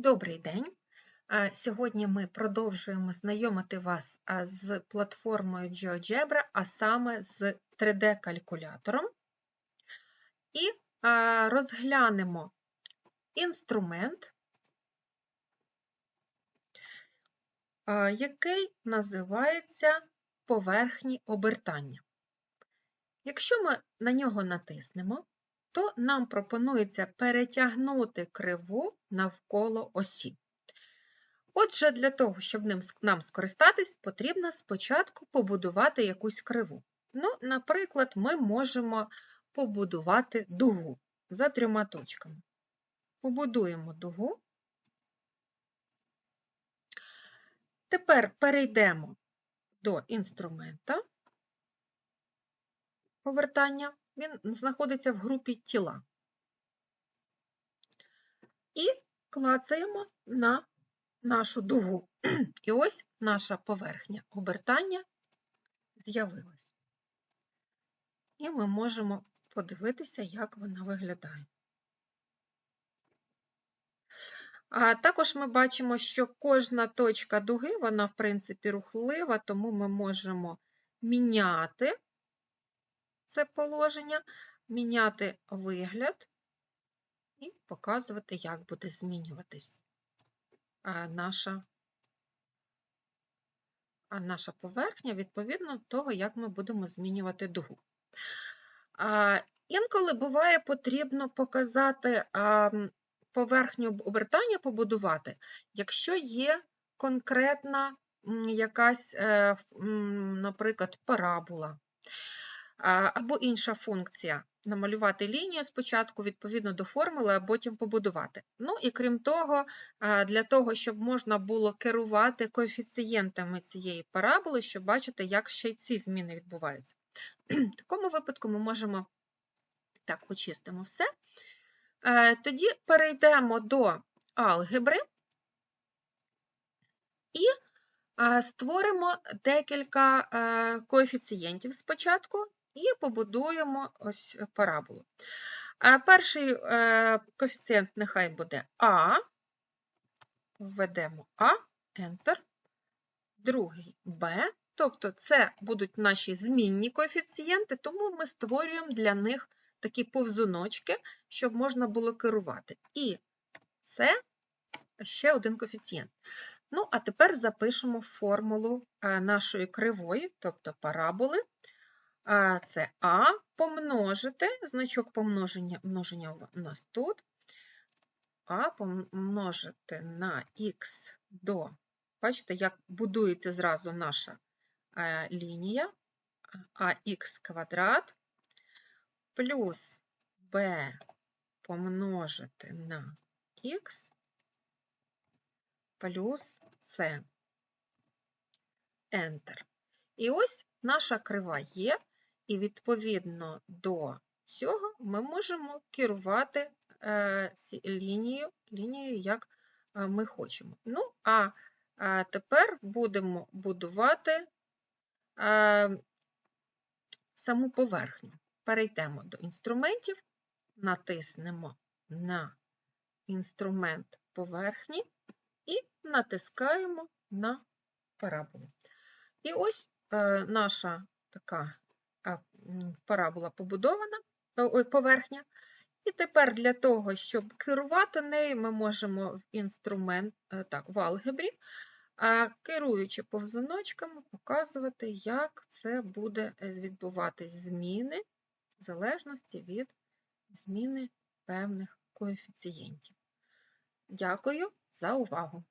Добрий день! Сьогодні ми продовжуємо знайомити вас з платформою GeoGebra, а саме з 3D-калькулятором, і розглянемо інструмент, який називається поверхні обертання. Якщо ми на нього натиснемо, то нам пропонується перетягнути криву навколо осі. Отже, для того, щоб ним, нам скористатись, потрібно спочатку побудувати якусь криву. Ну, Наприклад, ми можемо побудувати дугу за трьома точками. Побудуємо дугу. Тепер перейдемо до інструмента повертання він знаходиться в групі тіла. І клацаємо на нашу дугу. І ось наша поверхня обертання з'явилась. І ми можемо подивитися, як вона виглядає. А Також ми бачимо, що кожна точка дуги, вона, в принципі, рухлива, тому ми можемо міняти це положення, міняти вигляд і показувати, як буде змінюватись наша наша поверхня відповідно до того, як ми будемо змінювати дугу. Інколи буває потрібно показати поверхню обертання побудувати, якщо є конкретна якась, е, наприклад, парабола або інша функція намалювати лінію спочатку відповідно до формули, а потім побудувати. Ну і крім того, для того, щоб можна було керувати коефіцієнтами цієї параболи, щоб бачити, як ще й ці зміни відбуваються. В такому випадку ми можемо так, очистимо все. Тоді перейдемо до алгебри і створимо декілька е, коефіцієнтів спочатку, і побудуємо ось параболу. Перший е, коефіцієнт нехай буде А, введемо А, Enter, другий Б, тобто це будуть наші змінні коефіцієнти, тому ми створюємо для них такі повзуночки, щоб можна було керувати. І це ще один коефіцієнт. Ну, а тепер запишемо формулу е, нашої кривої, тобто параболи це А помножити, значок помноження множення у нас тут, А помножити на х до, бачите, як будується зразу наша е, лінія, ах квадрат плюс b помножити на х плюс c. Enter. І ось наша крива є. І відповідно до цього ми можемо керувати е, лінією, лінією, як е, ми хочемо. Ну, а тепер будемо будувати е, саму поверхню. Перейдемо до інструментів, натиснемо на інструмент поверхні і натискаємо на параболу. І ось наша така парабола побудована, поверхня. І тепер для того, щоб керувати нею, ми можемо в інструмент, е, так, в алгебрі, керуючи повзуночками, показувати, як це буде е, відбуватись зміни в залежності від зміни певних коефіцієнтів. Дякую за увагу!